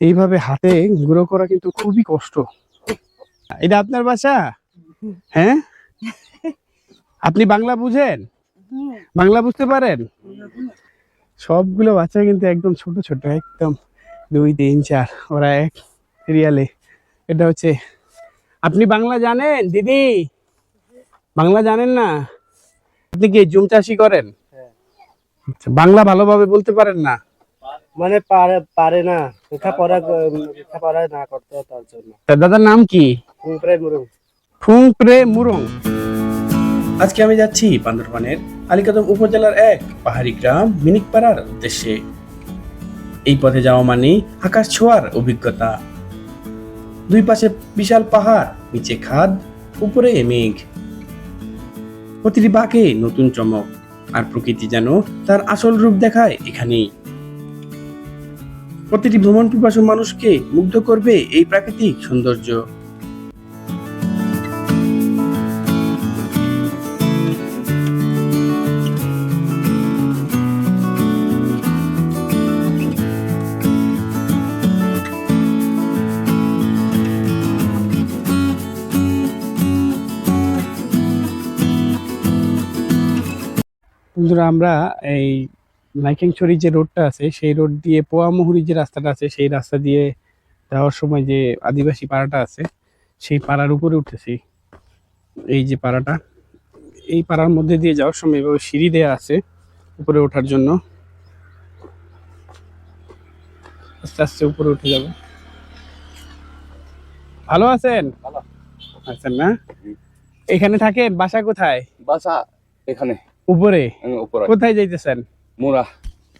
এইভাবে হাতে গুঁড়ো করা কিন্তু খুবই কষ্ট। এটা আপনার বাসা? হ্যাঁ? আপনি বাংলা বুঝেন? বাংলা বুঝতে পারেন? সবগুলো বাচ্চা কিন্তু একদম ছোট ছোট একদম দুই তিন চার ওরা এক সিরিয়ালে এটা হচ্ছে আপনি বাংলা জানেন দিদি? বাংলা জানেন না? আপনি কি জুম চাষি করেন? আচ্ছা, বাংলা ভালোভাবে বলতে পারেন না? মানে পারে পারে না। লেখাপড়া লেখাপড়া না করতে তার জন্য। তা দাদার নাম কি? প্রায় মুরুম ফুংপ্রে মুরং। আজকে আমি যাচ্ছি বান্দরবানের আলিকদম উপজেলার এক পাহাড়ি গ্রাম মিনিকপাড়ার উদ্দেশ্যে। এই পথে যাওয়া মানে আকাশ ছোঁয়ার অভিজ্ঞতা। দুই পাশে বিশাল পাহাড় নিচে খাদ উপরে মেঘ। প্রতিটি বাঁকে নতুন চমক আর প্রকৃতি যেন তার আসল রূপ দেখায় এখানেই। প্রতিটি ভ্রমণ পিপাসু মানুষকে মুগ্ধ করবে এই প্রাকৃতিক সৌন্দর্য। বন্ধুরা আমরা এই নাইকেংছড়ি যে রোডটা আছে সেই রোড দিয়ে পোয়ামুহুরি যে রাস্তাটা আছে সেই রাস্তা দিয়ে যাওয়ার সময় যে আদিবাসী পাড়াটা আছে সেই পাড়ার উপরে উঠেছি এই যে পাড়াটা এই পাড়ার মধ্যে দিয়ে যাওয়ার সময় এভাবে সিঁড়ি দেওয়া আছে উপরে ওঠার জন্য। আস্তে আস্তে উপরে উঠে যাব। ভালো আছেন? আছেন না? এখানে থাকেন? বাসা কোথায়? বাসা এখানে। উপরে? উপরে। কোথায় যাইতেছেন? মোরা।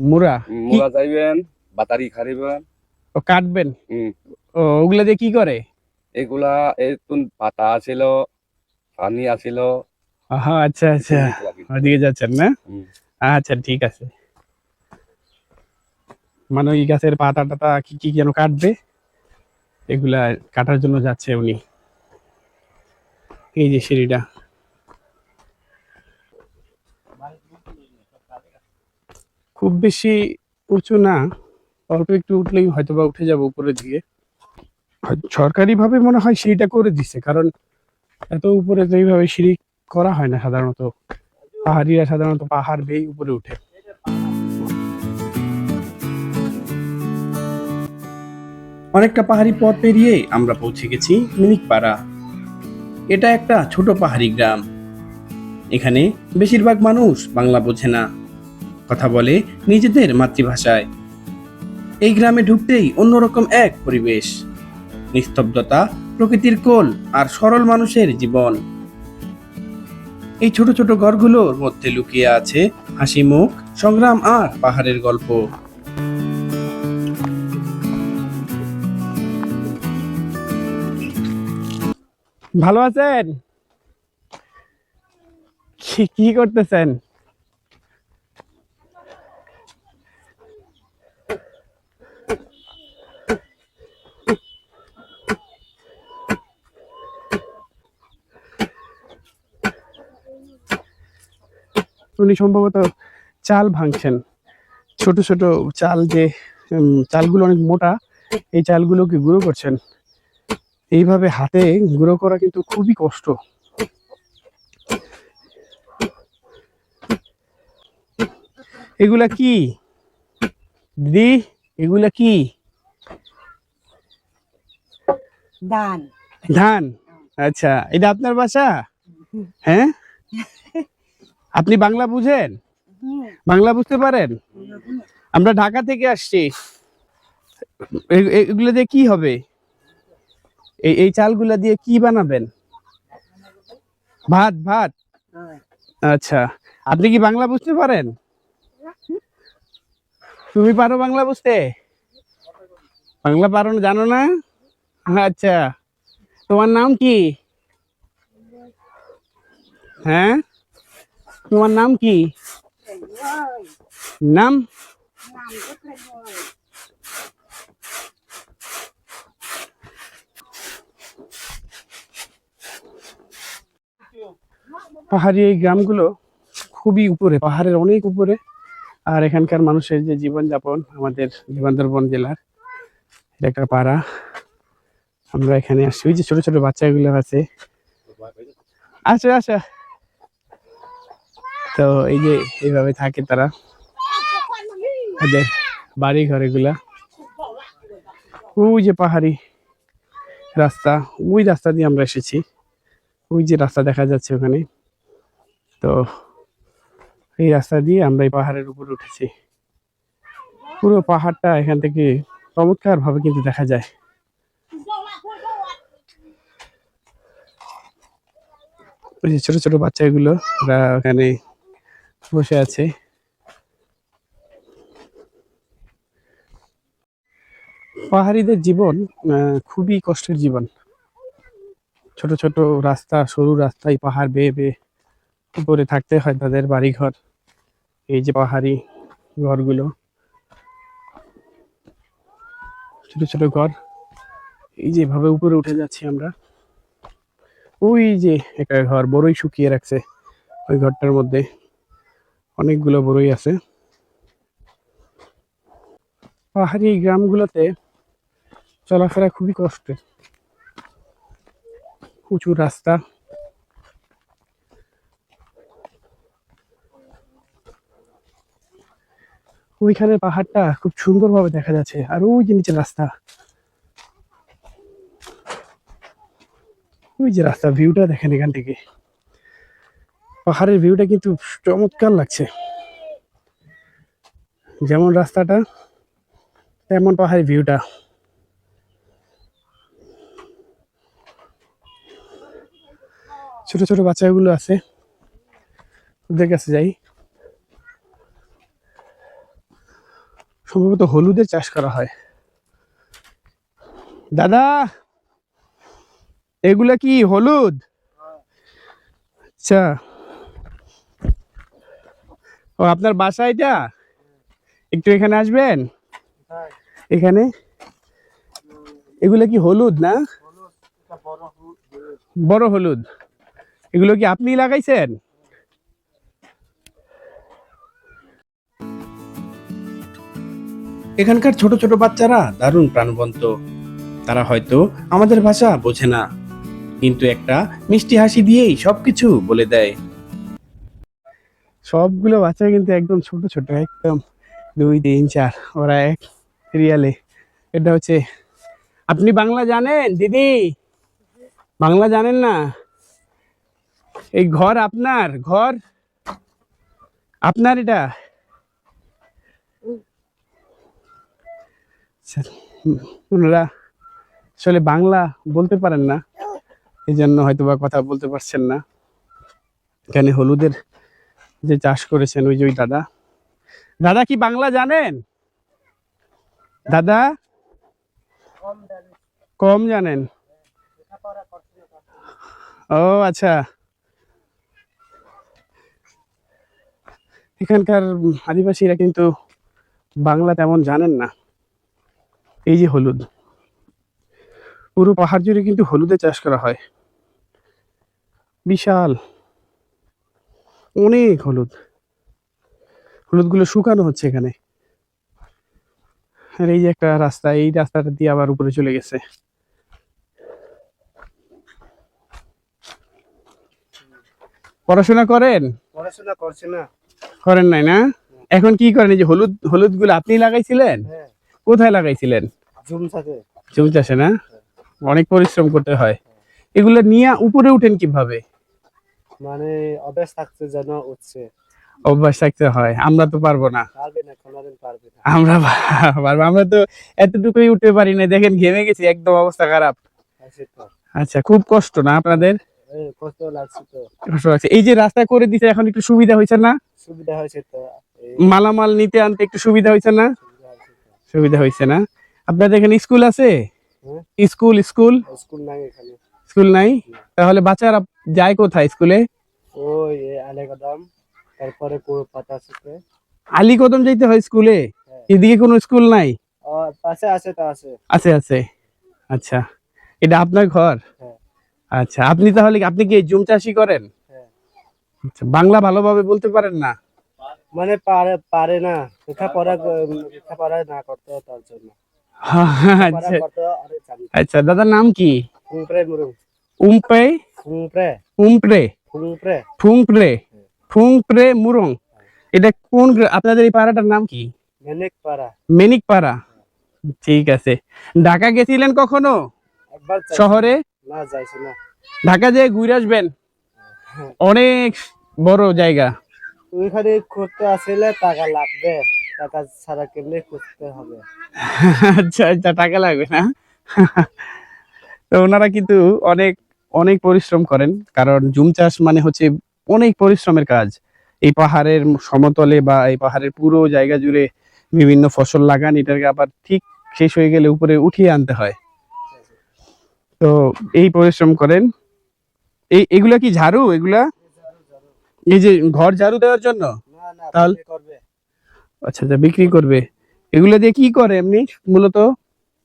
মুরা? মোরা যাইবেন বাতারি খারিবেন। ও কাটবেন? ও ওগুলা দিয়ে কি করে? এগুলা এই পাতা আছিল পানি আছিল। আহা আচ্ছা আচ্ছা। ওদিকে যাচ্ছেন না? আচ্ছা ঠিক আছে। মানে ওই গাছের পাতা টাতা কি কি যেন কাটবে? এগুলা কাটার জন্য যাচ্ছে উনি। এই যে সিঁড়িটা। খুব বেশি উঁচু না, অল্প একটু উঠলেই হয়তো বা উঠে যাব উপরের দিকে। সরকারি ভাবে মনে হয় সিঁড়িটা করে দিছে, কারণ এত উপরে তো এইভাবে সিঁড়ি করা হয় না সাধারণত। পাহাড়িরা সাধারণত পাহাড় বেয়ে উপরে উঠে। অনেকটা পাহাড়ি পথ পেরিয়ে আমরা পৌঁছে গেছি মিনিকপাড়া। এটা একটা ছোট পাহাড়ি গ্রাম। এখানে বেশিরভাগ মানুষ বাংলা বোঝে না। কথা বলে নিজেদের মাতৃভাষায়। এই গ্রামে ঢুকতেই অন্যরকম এক পরিবেশ, নিস্তব্ধতা, প্রকৃতির কোল আর সরল মানুষের জীবন। এই ছোট ছোট ঘরগুলোর মধ্যে লুকিয়ে আছে হাসি মুখ সংগ্রাম আর পাহাড়ের গল্প। ভালো আছেন? কি- করতেছেন? উনি সম্ভবত চাল ভাঙছেন। ছোট ছোট চাল যে চালগুলো অনেক মোটা এই চালগুলোকে গুঁড়ো করছেন। এইভাবে হাতে গুঁড়ো করা কিন্তু খুবই কষ্ট। এগুলা কি? দিদি এগুলা কি? ধান। আচ্ছা এটা আপনার বাসা? হ্যাঁ? আপনি বাংলা বুঝেন? বাংলা বুঝতে পারেন? আমরা ঢাকা থেকে আসছি। এগুলো দিয়ে কি হবে? এই এই চালগুলা দিয়ে কি বানাবেন? ভাত ভাত? আচ্ছা। আপনি কি বাংলা বুঝতে পারেন? তুমি পারো বাংলা বুঝতে? বাংলা পারো না জানো না? আচ্ছা। তোমার নাম কি? হ্যাঁ? তোমার নাম কি? নাম? পাহাড়ি এই গ্রামগুলো খুবই উপরে, পাহাড়ের অনেক উপরে। আর এখানকার মানুষের যে জীবনযাপন আমাদের বান্দরবন জেলার, এটা একটা পাড়া। আমরা এখানে আসছি। ওই যে ছোট ছোট বাচ্চাগুলো আছে। আচ্ছা আচ্ছা। তো এই যে এইভাবে থাকে তারা। বাড়ি ঘরেগুলা ওই যে পাহাড়ি রাস্তা, ওই রাস্তা দিয়ে আমরা এসেছি। ওই যে রাস্তা দেখা যাচ্ছে ওখানে। তো এই রাস্তা দিয়ে আমরা এই পাহাড়ের উপরে উঠেছি। পুরো পাহাড়টা এখান থেকে চমৎকার ভাবে কিন্তু দেখা যায়। ওই যে ছোট ছোট বাচ্চাগুলো, ওরা ওখানে বসে আছে। পাহাড়িদের জীবন খুবই কষ্টের জীবন। ছোট ছোট রাস্তা, সরু রাস্তায় পাহাড় বেয়ে বেয়ে উপরে থাকতে হয় তাদের বাড়িঘর, এই যে পাহাড়ি ঘরগুলো। ছোট ছোট ঘর, এই যে ভাবে উপরে উঠে যাচ্ছি আমরা। ওই যে একটা ঘর, বড়ই শুকিয়ে রাখছে ওই ঘরটার মধ্যে। অনেকগুলো বড়ই আছে। পাহাড়ি গ্রামগুলোতে চলাফেরা খুবই কষ্টের। উঁচু রাস্তা। ওইখানে পাহাড়টা খুব সুন্দরভাবে দেখা যাচ্ছে, আর ওই যে নিচে রাস্তা। ওই যে রাস্তা, ভিউটা দেখেন এখান থেকে। পাহাড়ের ভিউটা কিন্তু চমৎকার লাগছে। যেমন রাস্তাটা, তেমন পাহাড়ের ভিউটা। ছোট ছোট বাচ্চাগুলো আছে, ওদের কাছে যাই। সম্ভবত হলুদের চাষ করা হয়। দাদা, এগুলা কি হলুদ? আচ্ছা। ও, আপনার বাসা এটা? একটু এখানে আসবেন? এখানে? এগুলো কি হলুদ না? বড় হলুদ। এগুলো কি আপনি লাগাইছেন? এখানকার ছোট ছোট বাচ্চারা দারুণ প্রাণবন্ত। তারা হয়তো আমাদের ভাষা বোঝে না। কিন্তু একটা মিষ্টি হাসি দিয়েই সবকিছু বলে দেয়। সবগুলো বাচ্চা কিন্তু একদম ছোট ছোট একদম দুই তিন চার ওরা এক সিরিয়ালে এটা হচ্ছে আপনি বাংলা জানেন দিদি? বাংলা জানেন না? এই ঘর আপনার ঘর? আপনার এটা? আচ্ছা, ওনারা আসলে বাংলা বলতে পারেন না এই জন্য হয়তো বা কথা বলতে পারছেন না। এখানে হলুদের যে চাষ করেছেন ওই যে ওই দাদা। দাদা কি বাংলা জানেন? দাদা? কম জানেন। ও আচ্ছা। এখানকার আদিবাসীরা কিন্তু বাংলা তেমন জানেন না। এই যে হলুদ। পুরো পাহাড় জুড়ে কিন্তু হলুদে চাষ করা হয়। বিশাল। অনেক হলুদ। হলুদগুলো শুকানো হচ্ছে এখানে। আর এই যে একটা রাস্তা এই রাস্তাটা দিয়ে আবার উপরে চলে গেছে। পড়াশোনা করেন? পড়াশোনা করছে না। করেন নাই না? এখন কি করেন? এই যে হলুদ হলুদগুলো আপনি লাগাইছিলেন? হ্যাঁ। কোথায় লাগাইছিলেন? জুম জমি চাষে না? অনেক পরিশ্রম করতে হয়। এগুলো নিয়ে উপরে উঠেন কীভাবে? মানে অভ্যাস থাকছে যেন উঠছে অভ্যাস থাকতে হয় আমরা তো পারব না। আমরা পারব আমরা তো এতটুকুই উঠতে পারি না। দেখেন ঘেমে গেছি একদম অবস্থা খারাপ। আচ্ছা খুব কষ্ট না আপনাদের? এই কষ্ট লাগছে যে রাস্তা করে দিছে এখন একটু সুবিধা হয়েছে না? সুবিধা হয়েছে তো। মালামাল নিতে আনতে একটু সুবিধা হয়েছে না? সুবিধা হয়েছে তো। সুবিধা হয়েছে না? আপনাদের এখানে স্কুল আছে? হ্যাঁ। School school? স্কুল নাই স্কুল নাই? তাহলে বাচ্চারা যায় কোথায় স্কুলে? ওই এই আলেকদম তারপরে পাতা আছে। আলী কদম যাইতে হয় স্কুলে? হ্যাঁ। এদিকে কোনো স্কুল নাই? পাশে আছে তো আছে। আছে আছে। আচ্ছা। এটা আপনার ঘর? হ্যাঁ। আচ্ছা আপনি তাহলে আপনি কি জুম চাষি করেন? হ্যাঁ। আচ্ছা বাংলা ভালোভাবে বলতে পারেন না? মানে পারে পারে না। লেখাপড়া লেখাপড়া না করতে তার জন্য। আচ্ছা. আচ্ছা দাদার নাম কি? murung. উমপে Fungpre. উমপ্রে Fungpre. ফুংপ্রে ফুংপ্রে মুরং এটা কোন আপনাদের এই পাড়াটার নাম কি Menek para. মেনিক পাড়া ঠিক আছে ঢাকা গেছিলেন কখনো শহরে না যাইছি না ঢাকা যেয়ে ঘুরে আসবেন অনেক বড় জায়গা ওইখানে করতে আসলে টাকা লাগবে টাকা ছাড়া কেমনে করতে হবে আচ্ছা আচ্ছা টাকা লাগবে না তো ওনারা কিন্তু অনেক অনেক পরিশ্রম করেন কারণ জুম চাষ মানে হচ্ছে অনেক পরিশ্রমের কাজ। এই পাহাড়ের সমতলে বা এই পাহাড়ের পুরো জায়গা জুড়ে বিভিন্ন ফসল লাগান এটাকে আবার ঠিক শেষ হয়ে গেলে উপরে উঠিয়ে আনতে হয়। তো এই পরিশ্রম করেন। এই এগুলা কি ঝাড়ু? এগুলা? এই যে ঘর ঝাড়ু দেওয়ার জন্য? তাহলে- আচ্ছা আচ্ছা বিক্রি করবে। এগুলো দিয়ে কি করে এমনি মূলত?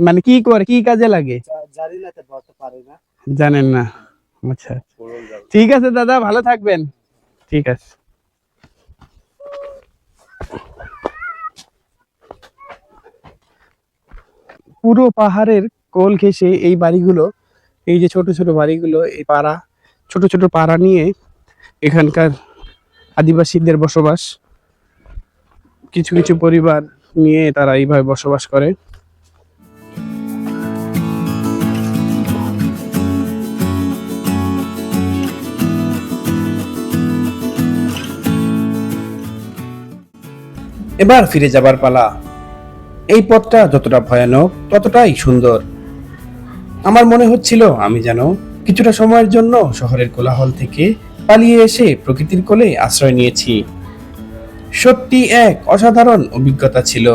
মানে কি করে কি কাজে লাগে? জানি না তো বলতে পারি না। জানেন না। আচ্ছা ঠিক আছে দাদা ভালো থাকবেন। ঠিক আছে। পুরো পাহাড়ের কোল ঘেঁষে এই বাড়িগুলো এই যে ছোট ছোট বাড়িগুলো এই পাড়া ছোট ছোট পাড়া নিয়ে এখানকার আদিবাসীদের বসবাস কিছু কিছু পরিবার নিয়ে তারা এইভাবে বসবাস করে। এবার ফিরে যাবার পালা। এই পথটা যতটা ভয়ানক, ততটাই সুন্দর। আমার মনে হচ্ছিল আমি যেন কিছুটা সময়ের জন্য শহরের কোলাহল থেকে পালিয়ে এসে প্রকৃতির কোলে আশ্রয় নিয়েছি। সত্যি এক অসাধারণ অভিজ্ঞতা ছিল।